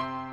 என்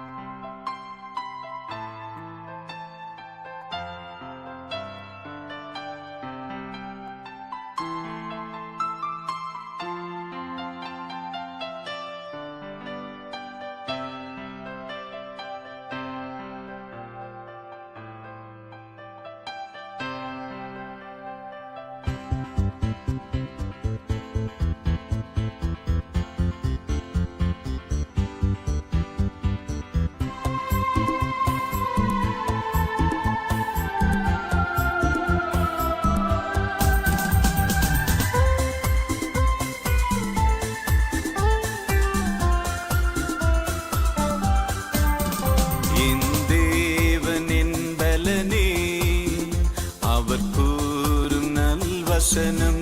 Hüseyin'im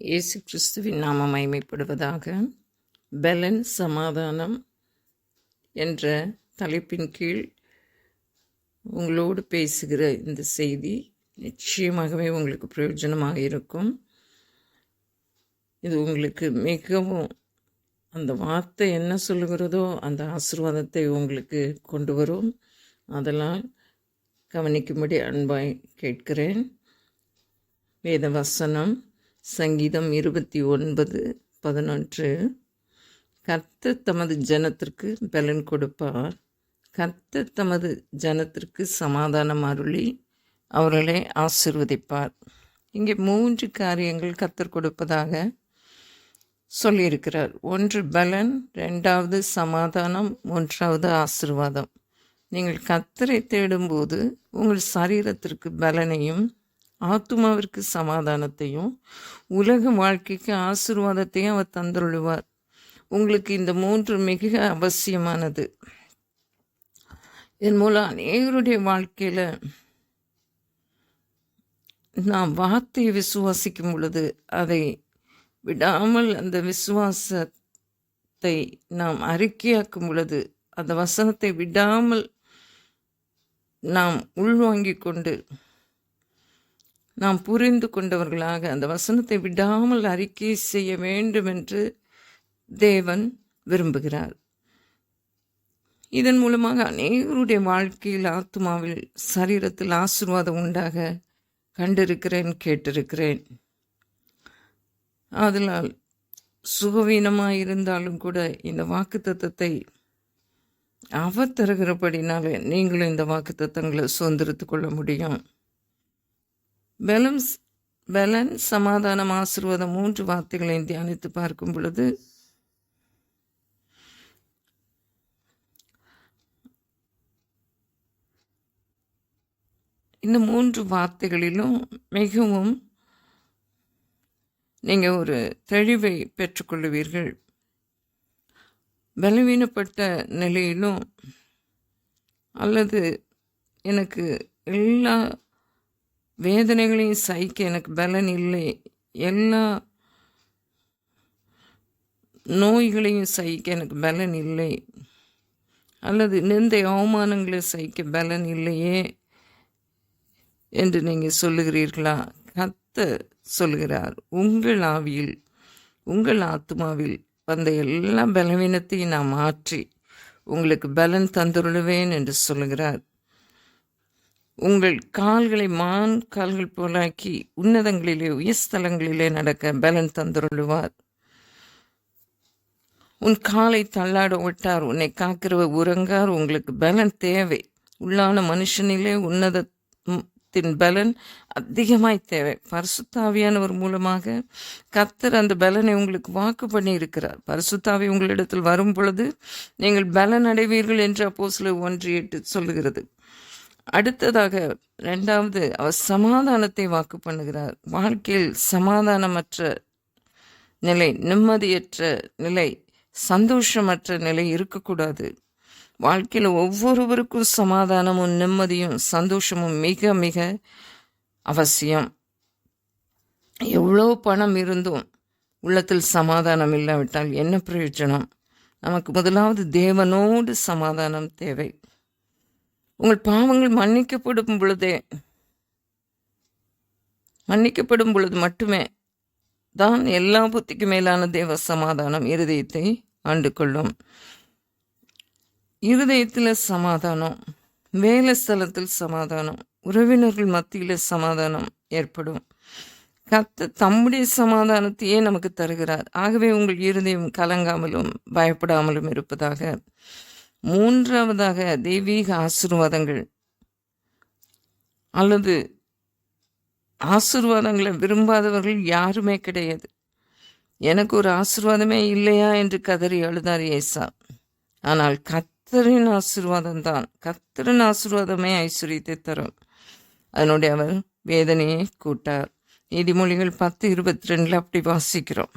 இயேசு கிறிஸ்துவின் நாம மகிமைப்படுவதாக பெலன் சமாதானம் என்ற தலைப்பின் கீழ் உங்களோடு பேசுகிற இந்த செய்தி நிச்சயமாகவே உங்களுக்கு பிரயோஜனமாக இருக்கும். இது உங்களுக்கு மிகவும் அந்த வார்த்தை என்ன சொல்லுகிறதோ அந்த ஆசீர்வாதத்தை உங்களுக்கு கொண்டு வரும். அதெல்லாம் கவனிக்கும்படி அன்பாய் கேட்கிறேன். வேத வசனம் சங்கீதம் இருபத்தி ஒன்பது பதினொன்று. கர்த்தர் தமது ஜனத்திற்கு பலன் கொடுப்பார். கர்த்தர் தமது ஜனத்திற்கு சமாதானம் அருளி அவர்களை ஆசிர்வதிப்பார். இங்கே மூன்று காரியங்கள் கத்தர் கொடுப்பதாக சொல்லியிருக்கிறார். ஒன்று பலன். ரெண்டாவது சமாதானம். மூன்றாவது ஆசிர்வாதம். நீங்கள் கத்தரை தேடும்போது உங்கள் சரீரத்திற்கு பலனையும் ஆத்துமாவிற்கு சமாதானத்தையும் உலக வாழ்க்கைக்கு ஆசீர்வாதத்தையும் அவர் தந்துள்ளுவார் உங்களுக்கு இந்த மூன்று மிக அவசியமானது. இதன் மூலம் அநேகருடைய வாழ்க்கையில் நாம் வார்த்தையை விசுவாசிக்கும் பொழுது அதை விடாமல் அந்த விசுவாசத்தை நாம் அறிக்கையாக்கும் பொழுது அந்த வசனத்தை விடாமல் நாம் உள்வாங்கிக் கொண்டு நாம் புரிந்து கொண்டவர்களாக அந்த வசனத்தை விடாமல் அறிக்கை செய்ய வேண்டும் என்று தேவன் விரும்புகிறார். இதன் மூலமாக அநேகருடைய வாழ்க்கையில் ஆத்மாவில் சரீரத்தில் ஆசிர்வாதம் உண்டாக கண்டிருக்கிறேன் கேட்டிருக்கிறேன். அதனால் சுகவீனமாக இருந்தாலும் கூட இந்த வாக்கு தத்தத்தை அவர் தருகிறபடினால நீங்களும் இந்த வாக்கு தத்தங்களை சுதந்திரத்து கொள்ள முடியும். பலம் பலன் சமாதானம் ஆசிர்வாதம் மூன்று வார்த்தைகளையும் தியானித்து பார்க்கும் பொழுது இந்த மூன்று வார்த்தைகளிலும் மிகவும் நீங்கள் ஒரு தெளிவை பெற்றுக்கொள்வீர்கள் பலவீனப்பட்ட நிலையிலும் அல்லது எனக்கு எல்லா வேதனைகளையும் சகிக்க எனக்கு பலன் இல்லை. எல்லா நோய்களையும் சகிக்க எனக்கு பலன் இல்லை. அல்லது நிந்தை அவமானங்களை சகிக்க பலன் இல்லையே என்று நீங்கள் சொல்லுகிறீர்களா? கத்த சொல்கிறார் உங்கள் ஆவியில் உங்கள் ஆத்மாவில் வந்த எல்லா பலவீனத்தையும் நான் மாற்றி உங்களுக்கு பலன் தந்துருளுவேன் என்று சொல்லுகிறார். உங்கள் கால்களை மான் கால்கள் போலாக்கி உன்னதங்களிலே உயர்ஸ்தலங்களிலே நடக்க பலன் தந்துருள்வார். உன் காலை தள்ளாட விட்டார் உன்னை காக்கிறவர் உறங்கார் உங்களுக்கு பலன் தேவை. உள்ளான மனுஷனிலே உன்னதத்தின் பலன் அதிகமாய் தேவை. பரிசுத்தாவியானவர் மூலமாக கத்தர் அந்த பலனை உங்களுக்கு வாக்கு பண்ணி இருக்கிறார் பரிசுத்தாவி உங்களிடத்தில் வரும் பொழுது நீங்கள் பலன் அடைவீர்கள் என்று அப்போ சில ஒன்று எட்டு சொல்லுகிறது. அடுத்ததாக ரெண்டாவது அவர் சமாதானத்தை வாக்கு பண்ணுகிறார். வாழ்க்கையில் சமாதானமற்ற நிலை நிம்மதியற்ற நிலை சந்தோஷமற்ற நிலை இருக்கக்கூடாது. வாழ்க்கையில் ஒவ்வொருவருக்கும் சமாதானமும் நிம்மதியும் சந்தோஷமும் மிக மிக அவசியம். எவ்வளோ பணம் இருந்தும் உள்ளத்தில் சமாதானம் இல்லாவிட்டால் என்ன பிரயோஜனம்? நமக்கு முதலாவது தேவனோடு சமாதானம் தேவை. உங்கள் பாவங்கள் மன்னிக்கப்படும் பொழுதே மன்னிக்கப்படும் பொழுது மட்டுமே தான் எல்லா புத்திக்கு மேலான தேவ சமாதானம் இருதயத்தை ஆண்டு கொள்ளும். இருதயத்தில் சமாதானம் வேலை ஸ்தலத்தில் சமாதானம் உறவினர்கள் மத்தியில் சமாதானம் ஏற்படும். கத்த தம்முடைய சமாதானத்தையே நமக்கு தருகிறார். ஆகவே உங்கள் இருதயம் கலங்காமலும் பயப்படாமலும் இருப்பதாக மூன்றாவதாக தெய்வீக ஆசிர்வாதங்கள். அல்லது ஆசிர்வாதங்களை விரும்பாதவர்கள் யாருமே கிடையாது. எனக்கு ஒரு ஆசிர்வாதமே இல்லையா என்று கதறி அழுதார் ஏசா. ஆனால் கத்தரின் ஆசிர்வாதம் தான். கத்தரின் ஆசிர்வாதமே ஐஸ்வர்யத்தை தரும். அதனுடைய அவர் வேதனையை கூட்டார். நீதிமொழிகள் பத்து இருபத்தி ரெண்டில் அப்படி வாசிக்கிறோம்.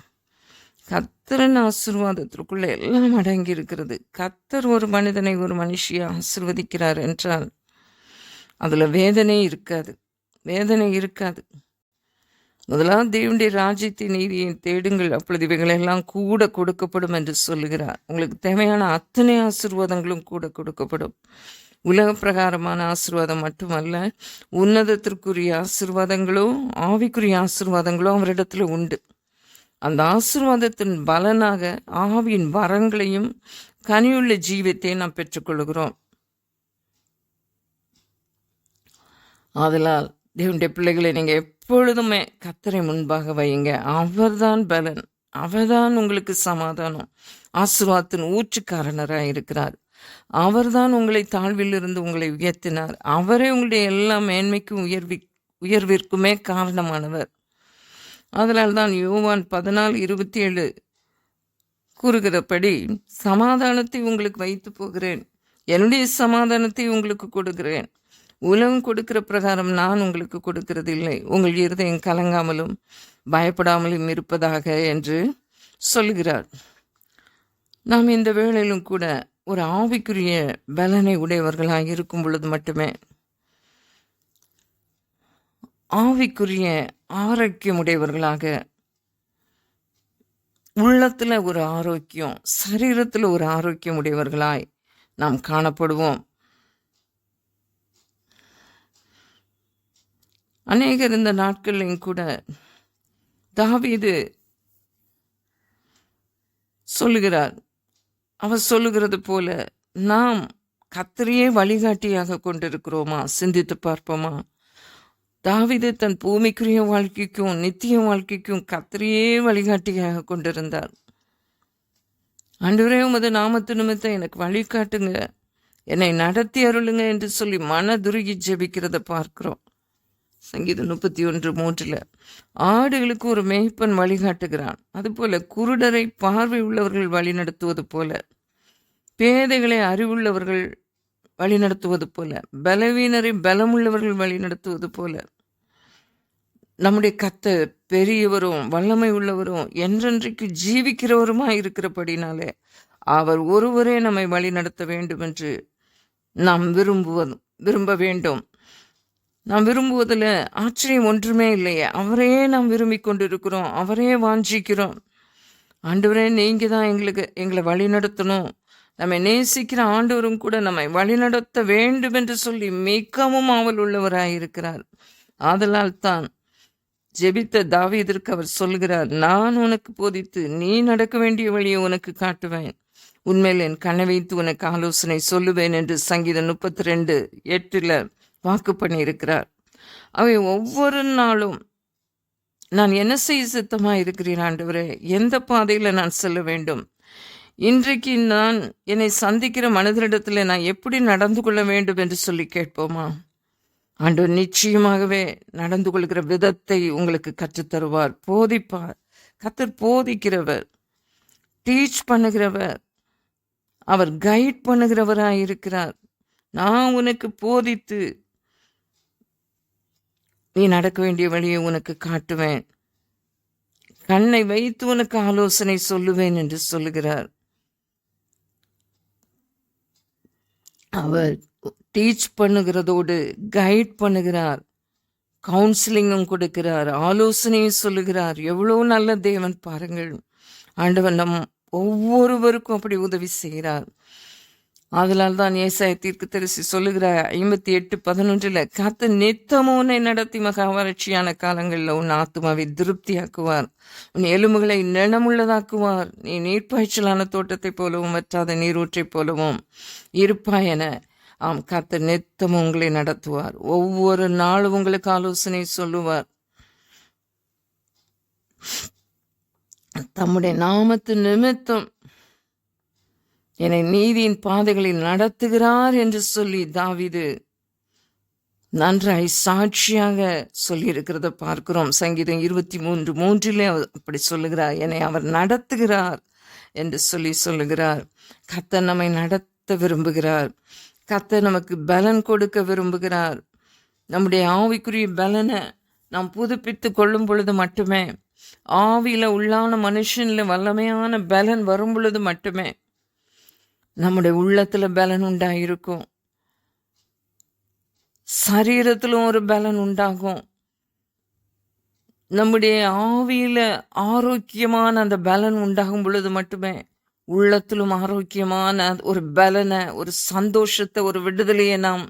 கத்தரன் ஆசிர்வாதத்திற்குள்ள எல்லாம் அடங்கி இருக்கிறது கத்தர் ஒரு மனிதனை ஒரு மனுஷியை ஆசிர்வதிக்கிறார் என்றால் அதில் வேதனை இருக்காது. வேதனை இருக்காது. முதலாம் தேவனுடைய ராஜ்யத்தை நீதியை தேடுங்கள் அப்பொழுது இவைகளெல்லாம் கூட கொடுக்கப்படும் என்று சொல்லுகிறார். உங்களுக்கு தேவையான அத்தனை ஆசீர்வாதங்களும் கூட கொடுக்கப்படும். உலக பிரகாரமான ஆசீர்வாதம் மட்டுமல்ல உன்னதத்திற்குரிய ஆசீர்வாதங்களும் ஆவிக்குரிய ஆசிர்வாதங்களோ அவரிடத்துல உண்டு. அந்த ஆசிர்வாதத்தின் பலனாக ஆவியின் வரங்களையும் கனியுள்ள ஜீவத்தை நாம் பெற்றுக்கொள்கிறோம். ஆதலால் தேவனுடைய பிள்ளைகளை நீங்கள் எப்பொழுதுமே கத்தரை முன்பாக வையுங்க. அவர்தான் பலன். அவர்தான் உங்களுக்கு சமாதானம். ஆசிர்வாதத்தின் ஊற்றுக்காரணராக இருக்கிறார். அவர்தான் உங்களை தாழ்விலிருந்து உங்களை உயர்த்தினார். அவரே உங்களுடைய எல்லா மேன்மைக்கும் உயர்வி உயர்விற்குமே காரணமானவர். அதனால் தான் யோவான் பதினாலு இருபத்தி ஏழு கூறுகிறபடி சமாதானத்தை உங்களுக்கு வைத்து போகிறேன். என்னுடைய சமாதானத்தை உங்களுக்கு கொடுக்கிறேன். உலகம் கொடுக்கிற பிரகாரம் நான் உங்களுக்கு கொடுக்கிறதில்லை. உங்கள் இருதயம் கலங்காமலும் பயப்படாமலும் இருப்பதாக என்று சொல்கிறார். நாம் இந்த வேளையிலும் கூட ஒரு ஆவிக்குரிய பலனை உடையவர்களாக இருக்கும் பொழுது மட்டுமே ஆவிக்குரிய ஆரோக்கியம் உடையவர்களாக உள்ளத்தில் ஒரு ஆரோக்கியம் சரீரத்தில் ஒரு ஆரோக்கியம் உடையவர்களாய் நாம் காணப்படுவோம். அநேகர் இந்த நாட்கள்லையும் கூட தாவீது சொல்லுகிறார். அவர் சொல்லுகிறது போல நாம் கத்திரியே வழிகாட்டியாக கொண்டிருக்கிறோமா? சிந்தித்து பார்ப்போமா? தாவிது தன் பூமிக்குரிய வாழ்க்கைக்கும் நித்திய வாழ்க்கைக்கும் கத்தரையே வழிகாட்டியாக கொண்டிருந்தார். அன்றுவரே உமது நாமத்து நிமித்தம் எனக்கு வழிகாட்டுங்க என்னை நடத்தி அருளுங்க என்று சொல்லி மனதுருகி ஜெபிக்கிறத பார்க்கிறோம். சங்கீதம் முப்பத்தி ஒன்று மூன்றில் ஆடுகளுக்கு ஒரு மேய்ப்பன் வழிகாட்டுகிறான். அதுபோல குருடரை பார்வை உள்ளவர்கள் வழிநடத்துவது போல பேதைகளை அறிவுள்ளவர்கள் வழிநடத்துவது போல பலவீனரை பலமுள்ளவர்கள் வழிநடத்துவது போல நம்முடைய கத்த பெரியவரும் வல்லமை உள்ளவரும் என்றென்றைக்கு ஜீவிக்கிறவருமாய் இருக்கிறபடினாலே அவர் ஒருவரே நம்மை வழிநடத்த வேண்டும் என்று நாம் விரும்புவதும் விரும்ப வேண்டும். நாம் விரும்புவதில் ஆச்சரியம் ஒன்றுமே இல்லையே. அவரே நாம் விரும்பி கொண்டிருக்கிறோம். அவரே வாஞ்சிக்கிறோம். ஆண்டவரே நீங்கள் தான் எங்களுக்கு எங்களை வழிநடத்தணும். நம்மை நேசிக்கிற ஆண்டவரும் கூட நம்மை வழிநடத்த வேண்டும் என்று சொல்லி மிகவும் ஆவல் உள்ளவராயிருக்கிறார் ஆதலால் தான் ஜெபித்த தாவீதிற்கு அவர் சொல்கிறார் நான் உனக்கு போதித்து நீ நடக்க வேண்டிய வழியை உனக்கு காட்டுவேன். உண்மையில் என் கண்ணை வைத்து உனக்கு ஆலோசனை சொல்லுவேன் என்று சங்கீதம் முப்பத்தி ரெண்டு எட்டில் வாக்கு பண்ணியிருக்கிறார். அவை ஒவ்வொரு நாளும் நான் என்ன செய்ய சித்தமாக இருக்கிறேன் ஆண்டவரே? எந்த பாதையில் நான் செல்ல வேண்டும்? இன்றைக்கு நான் என்னை சந்திக்கிற மனிதரிடத்தில் நான் எப்படி நடந்து கொள்ள வேண்டும் என்று சொல்லி கேட்போமா? ஆண்டவர் நிச்சயமாகவே நடந்து கொள்கிற விதத்தை உங்களுக்கு கற்றுத்தருவார். போதிப்பார். கத்தர் போதிக்கிறவர் டீச் பண்ணுகிறவர் அவர் கைட் பண்ணுகிறவராக இருக்கிறார். நான் உனக்கு போதித்து நீ நடக்க வேண்டிய வழியை உனக்கு காட்டுவேன். கண்ணை வைத்து உனக்கு ஆலோசனை சொல்லுவேன் என்று சொல்லுகிறார். அவர் டீச் பண்ணுகிறதோடு கைட் பண்ணுகிறார். கவுன்சிலிங்கும் கொடுக்கிறார். ஆலோசனையும் சொல்லுகிறார். எவ்வளோ நல்ல தேவன் பாருங்கள். ஆண்டவன் நம் ஒவ்வொருவருக்கும் அப்படி உதவி செய்கிறார். அதனால் தான் ஏசாய தீர்க்கு தரிசி சொல்லுகிறார் ஐம்பத்தி எட்டு பதினொன்றில் கத்து நித்தமும் உன்னை நடத்தி மகா வறட்சியான காலங்களில் உன் ஆத்மாவை திருப்தியாக்குவார். உன் எலும்புகளை நிலமுள்ளதாக்குவார் நீ நீர்ப்பாய்ச்சலான தோட்டத்தைப் போலவும் வற்றாத நீரூற்றைப் போலவும் இருப்பாயென ஆம் கத்து நித்தமும் உங்களை நடத்துவார். ஒவ்வொரு நாளும் உங்களுக்கு ஆலோசனை சொல்லுவார். தம்முடைய நாமத்து நிமித்தம் என்னை நீதியின் பாதைகளில் நடத்துகிறார் என்று சொல்லி தாவிது நன்றாய் சாட்சியாக சொல்லியிருக்கிறத பார்க்கிறோம். சங்கீதம் இருபத்தி மூன்று மூன்றிலே அப்படி சொல்லுகிறார். என்னை அவர் நடத்துகிறார் என்று சொல்லி சொல்லுகிறார். கத்த நம்மை நடத்த விரும்புகிறார். கத்த நமக்கு பலன் கொடுக்க விரும்புகிறார். நம்முடைய ஆவிக்குரிய பலனை நாம் புதுப்பித்து கொள்ளும் பொழுது மட்டுமே ஆவியில உள்ளான மனுஷன்ல வல்லமையான பலன் வரும் பொழுது மட்டுமே நம்முடைய உள்ளத்தில் பலன் உண்டாயிருக்கும். சரீரத்திலும் ஒரு பலன் உண்டாகும். நம்முடைய ஆவியில் ஆரோக்கியமான அந்த பலன் உண்டாகும் பொழுது மட்டுமே உள்ளத்திலும் ஆரோக்கியமான ஒரு பலனை ஒரு சந்தோஷத்தை ஒரு விடுதலையை நாம்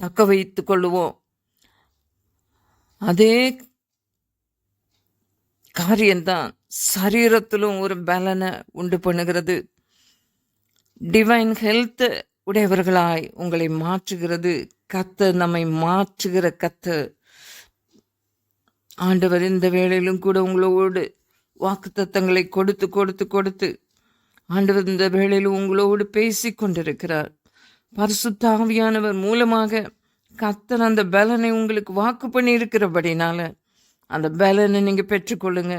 தக்க வைத்து கொள்ளுவோம். அதே காரியம்தான் சரீரத்திலும் ஒரு பலனை உண்டு பண்ணுகிறது. டிவைன் ஹெல்த் உடையவர்களாய் உங்களை மாற்றுகிறது. கத்த நம்மை மாற்றுகிற கத்த ஆண்டவர் இந்த வேளையிலும் கூட உங்களோடு வாக்குத்தத்தங்களை கொடுத்து கொடுத்து கொடுத்து ஆண்டவர் இந்த வேளையிலும் உங்களோடு பேசி கொண்டிருக்கிறார். பரிசுத்தாவியானவர் மூலமாக கத்தர் அந்த பலனை உங்களுக்கு வாக்கு பண்ணியிருக்கிறபடினால அந்த பலனை நீங்கள் பெற்றுக்கொள்ளுங்க.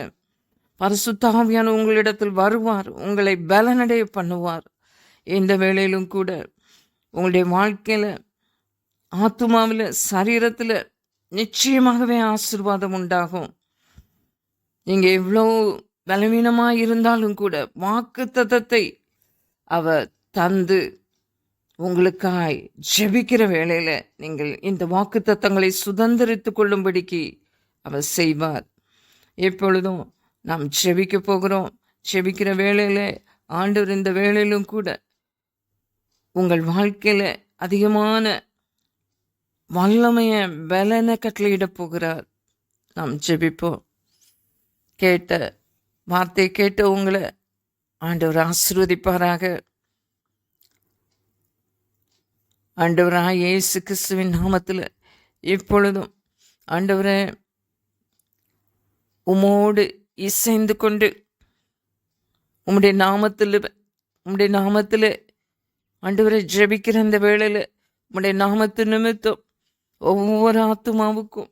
பரிசுத்தாவியான உங்களிடத்தில் வருவார் உங்களை பலனடைய பண்ணுவார். எந்த வேளையிலும் கூட உங்களுடைய வாழ்க்கையில் ஆத்துமாவில் சரீரத்தில் நிச்சயமாகவே ஆசிர்வாதம் உண்டாகும். நீங்கள் எவ்வளோ பலவீனமாக இருந்தாலும் கூட வாக்கு தத்தத்தை அவர் தந்து உங்களுக்காய் ஜெபிக்கிற வேளையில் நீங்கள் இந்த வாக்கு தத்தங்களை சுதந்திரித்து கொள்ளும்படிக்கு அவர் செய்வார். எப்பொழுதும் நாம் ஜெபிக்க போகிறோம். ஜெபிக்கிற வேளையில் ஆண்டவர் இந்த வேளையிலும் கூட உங்கள் வாழ்க்கையில் அதிகமான வல்லமையை பலனை கட்டளையிட போகிறார். நாம் ஜெபிப்போம். கேட்ட வார்த்தை கேட்ட உங்களை ஆண்டவர் ஆசிர்வதிப்பாராக. ஆண்டவராக இயேசு கிறிஸ்துவின் நாமத்தில் இப்பொழுதும் ஆண்டவரை உமோடு இசைந்து கொண்டு உம்முடைய நாமத்தில் உம்முடைய நாமத்தில் ஆண்டவரை ஜெபிக்கிற அந்த வேளையில் உடைய நாமத்து நிமித்தம் ஒவ்வொரு ஆத்துமாவுக்கும்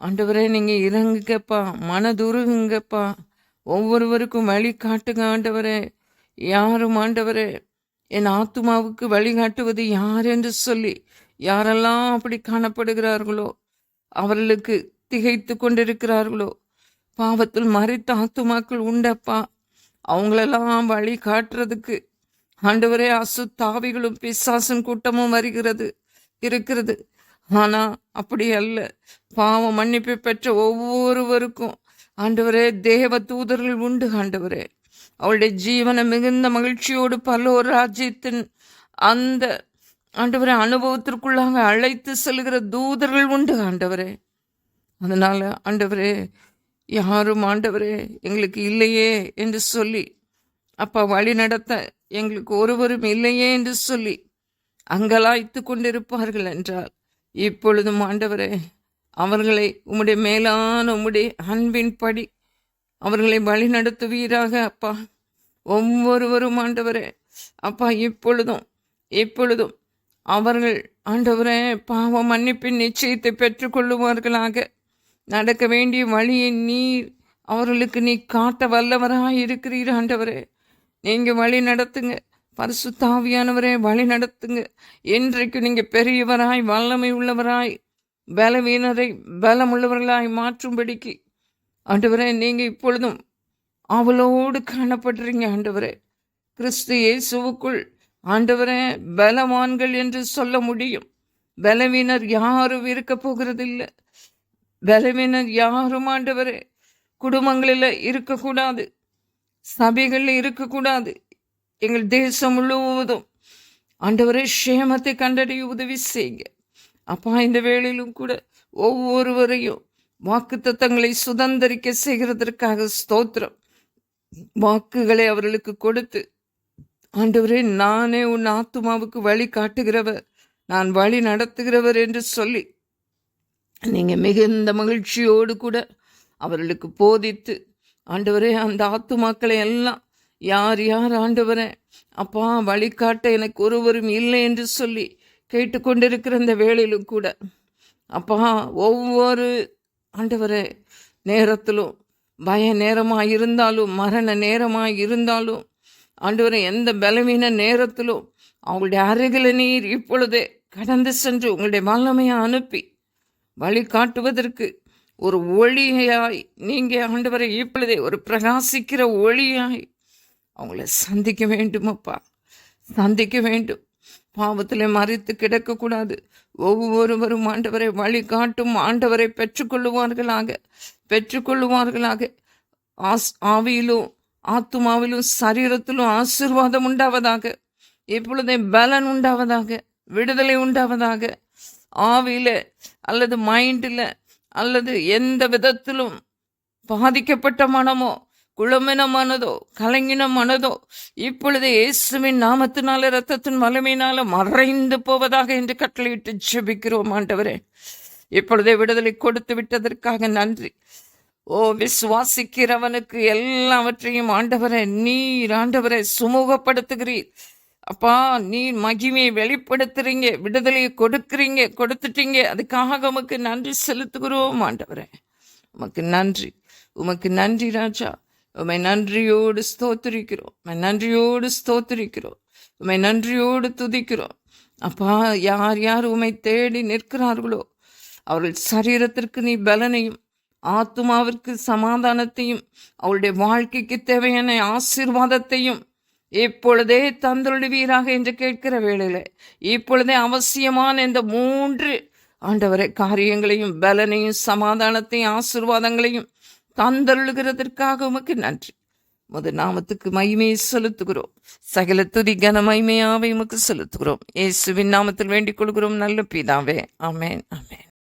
ஆண்டவரே நீங்கள் இறங்குங்கப்பா மனதுருகுங்கப்பா. ஒவ்வொருவருக்கும் வழி காட்டுங்க ஆண்டவரே. யாரும் ஆண்டவரே என் ஆத்துமாவுக்கு வழிகாட்டுவது யார் என்று சொல்லி யாரெல்லாம் அப்படி காணப்படுகிறார்களோ அவர்களுக்கு திகைத்து கொண்டிருக்கிறார்களோ பாவத்தில் மறைத்த ஆத்துமாக்கள் உண்டப்பா. அவங்களெல்லாம் வழி காட்டுறதுக்கு ஆண்டவரே அசுத்தாவிகளும் பிசாசும் கூட்டமும் வருகிறது இருக்கிறது. ஆனா அப்படி அல்ல. பாவம் மன்னிப்பு பெற்ற ஒவ்வொருவருக்கும் ஆண்டவரே தேவ தூதர்கள் உண்டு ஆண்டவரே. அவளுடைய ஜீவனை மிகுந்த மகிழ்ச்சியோடு பல்லோர் ராஜ்யத்தின் அந்த ஆண்டவரை அனுபவத்திற்குள்ளாக அழைத்து செல்கிற தூதர்கள் உண்டு ஆண்டவரே. அதனால ஆண்டவரே யாரும் ஆண்டவரே எங்களுக்கு இல்லையே என்று சொல்லி அப்போ வழி நடத்த எங்களுக்கு ஒருவரும் இல்லையே என்று சொல்லி அங்கலாய்த்து கொண்டிருப்பார்கள் என்றால் இப்பொழுதும் ஆண்டவரே அவர்களை உம்முடைய மேலான உம்முடைய அன்பின் படி அவர்களை வழி நடத்துவீராக அப்பா. ஒவ்வொருவரும் ஆண்டவரே அப்பா இப்பொழுதும் இப்பொழுதும் அவர்கள் ஆண்டவரே பாவ மன்னிப்பின் நிச்சயத்தை பெற்றுக்கொள்ளுவார்களாக. நடக்க வேண்டிய வழியை நீர் அவர்களுக்கு நீ காட்ட வல்லவராக இருக்கிறீர் ஆண்டவரே. நீங்கள் வழி நடத்துங்க. பரிசுத்தாவியானவரே வழி நடத்துங்க. என்றைக்கு நீங்கள் பெரியவராய் வல்லமை உள்ளவராய் பலவீனரை பலமுள்ளவர்களாய் மாற்றும்படிக்கு. ஆண்டவரே நீங்கள் இப்பொழுதும் அவளோடு காணப்படுறீங்க ஆண்டவரே. கிறிஸ்து இயேசுவுக்குள் ஆண்டவரே பலவான்கள் என்று சொல்ல முடியும். பலவீனர் யாரும் இருக்க போகிறதில்லை. பலவீனர் யாரும் ஆண்டவரே குடும்பங்களில் இருக்கக்கூடாது. சபைகளில் இருக்கக்கூடாது. எங்கள் தேசம் முழுவதும். ஆண்டவரே க்ஷேமத்தை கண்டறிய உதவி செய்யுங்க. அப்பா இந்த வேளையிலும் கூட ஒவ்வொருவரையும் வாக்குத்தத்தங்களை சுதந்திரிக்க செய்கிறதற்காக ஸ்தோத்திரம். வாக்குகளை அவர்களுக்கு கொடுத்து ஆண்டவரே நானே உன் ஆத்துமாவுக்கு வழி காட்டுகிறவர். நான் வழி நடத்துகிறவர் என்று சொல்லி நீங்கள் மிகுந்த மகிழ்ச்சியோடு கூட அவர்களுக்கு போதித்து ஆண்டவரே அந்த ஆத்துமாக்களை எல்லாம் யார் யார் ஆண்டவரே? அப்பா வழிகாட்ட எனக்கு ஒருவரும் இல்லை என்று சொல்லி கேட்டுக்கொண்டிருக்கிற அந்த வேளையிலும் கூட அப்பா ஒவ்வொரு ஆண்டவரே நேரத்திலும் பய நேரமாக இருந்தாலும் மரண நேரமாக இருந்தாலும் ஆண்டவரே எந்த பலவீன நேரத்திலும் அவங்களுடைய அருகில நீர் இப்பொழுதே கடந்து சென்று உங்களுடைய வல்லமையை அனுப்பி வழி காட்டுவதற்கு ஒரு ஒளியாய் நீங்கள் ஆண்டவரை இப்பொழுதே ஒரு பிரகாசிக்கிற ஒளியாய் அவங்கள சந்திக்க வேண்டுமப்பா. சந்திக்க வேண்டும். பாவத்தில் மறித்து கிடக்கக்கூடாது. ஒவ்வொருவரும் ஆண்டவரை வழிகாட்டும் ஆண்டவரை பெற்றுக்கொள்ளுவார்களாக பெற்றுக்கொள்ளுவார்களாக. ஆஸ் ஆவியிலும் ஆத்துமாவிலும் சரீரத்திலும் ஆசீர்வாதம் உண்டாவதாக. இப்பொழுதே பலன் உண்டாவதாக விடுதலை உண்டாவதாக. ஆவியில் அல்லது மைண்டில் அல்லது எந்த விதத்திலும் பாதிக்கப்பட்ட மனமோ குளமின மனதோ கலங்கின மனதோ இப்பொழுது இயேசுவின் நாமத்தினால இரத்தத்தின் வலிமையினால மறைந்து போவதாக என்று கட்டளையிட்டு ஜெபிக்கிறோம் ஆண்டவரே. இப்பொழுதே விடுதலை கொடுத்து விட்டதற்காக நன்றி. ஓ விசுவாசிக்கிறவனுக்கு எல்லாவற்றையும் ஆண்டவரை நீர் ஆண்டவரை சுமூகப்படுத்துகிறீர். அப்பா நீ மகிமையை வெளிப்படுத்துறீங்க விடுதலையை கொடுக்குறீங்க கொடுத்துட்டீங்க. அதுக்காக உமக்கு நன்றி செலுத்துகிறோம் ஆண்டவரே. உமக்கு நன்றி. உமக்கு நன்றி ராஜா. உமை நன்றியோடு ஸ்தோத்திரிக்கிறோம். உமை நன்றியோடு ஸ்தோத்திரிக்கிறோம். உமை நன்றியோடு துதிக்கிறோம். அப்பா யார் யார் உமை தேடி நிற்கிறார்களோ அவர்கள் சரீரத்திற்கு நீ பலனையும் ஆத்துமாவிற்கு சமாதானத்தையும் அவளுடைய வாழ்க்கைக்கு தேவையான ஆசீர்வாதத்தையும் இப்பொழுதே தந்தருடுவீராக என்று கேட்கிற வேளையில் இப்பொழுதே அவசியமான இந்த மூன்று ஆண்டவரை காரியங்களையும் பலனையும் சமாதானத்தையும் ஆசீர்வாதங்களையும் தந்தருளுகிறதற்காக உமக்கு நன்றி. முத நாமத்துக்கு மகிமையை செலுத்துகிறோம். சகல துதி கன மகிமையாவை உமக்கு செலுத்துகிறோம். இயேசுவின் நாமத்தில் வேண்டிக் கொள்கிறோம். நல்ல பிதாவே. அமேன் அமேன்